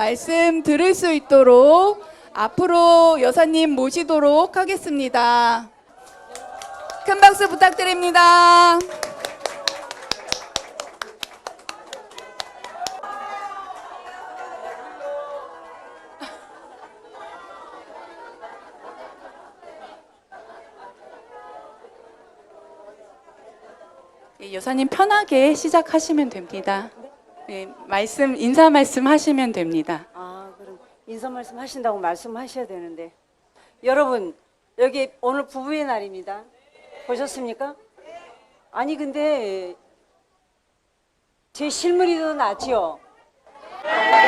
말씀 들을 수 있도록 앞으로 여사님 모시도록 하겠습니다. 큰 박수 부탁드립니다. 예, 여사님 편하게 시작하시면 됩니다. 네, 말씀 인사 말씀 하시면 됩니다. 아, 그럼 인사 말씀 하신다고 말씀하셔야 되는데. 여러분, 여기 오늘 부부의 날입니다. 보셨습니까? 아니, 근데 제 실물이 더 낫지요?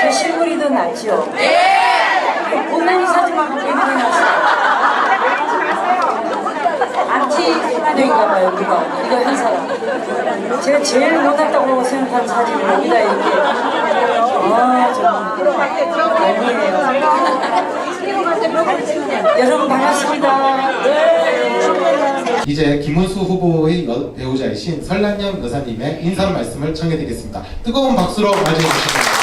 제 실물이 더 낫지요? 네! 못난이 사진만 갖고 이렇게 놨어요. 안티 플라녀인가 봐요, 누가. 이거 한 사람. 제가 제일 못났다고 생각하는 사진을 여기다 이렇게. 아, 정말. 아니에요. 여러분 반갑습니다. 이제 김은수 후보의 여- 배우자이신 설란영 여사님의 인사 말씀을 청해드리겠습니다. 뜨거운 박수로 맞이해 주시기 바랍니다.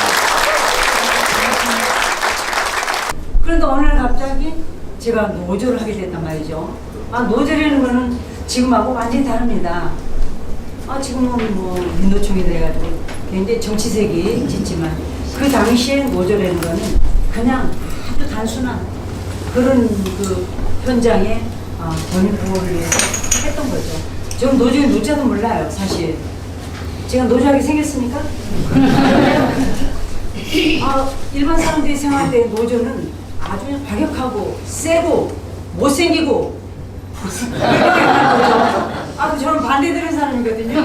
그런데 오늘 갑자기 제가 노조를 하게 됐단 말이죠. 아, 노조라는 거는 지금하고 완전히 다릅니다. 아, 지금은 뭐 민노총이 돼가지고 굉장히 정치색이 짙지만 그 당시에 노조라는 거는 그냥 아주 단순한 그런 그 현장에 아, 본인 보호를 위해서 했던 거죠. 지금 노조의 노자도 몰라요, 사실. 제가 노조하게 생겼습니까? 아, 일반 사람들이 생각할 때 노조는 아주 과격하고 세고 못생기고 아, 그 저는 반대되는 사람이거든요.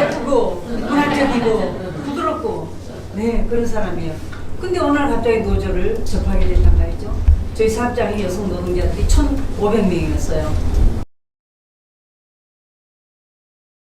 예쁘고 부드럽고 네 그런 사람이에요. 근데 날 갑자기 노조를 접하게 됐단 말이죠. 저희 사업장에 여성 노동자들이 1,500명이었어요.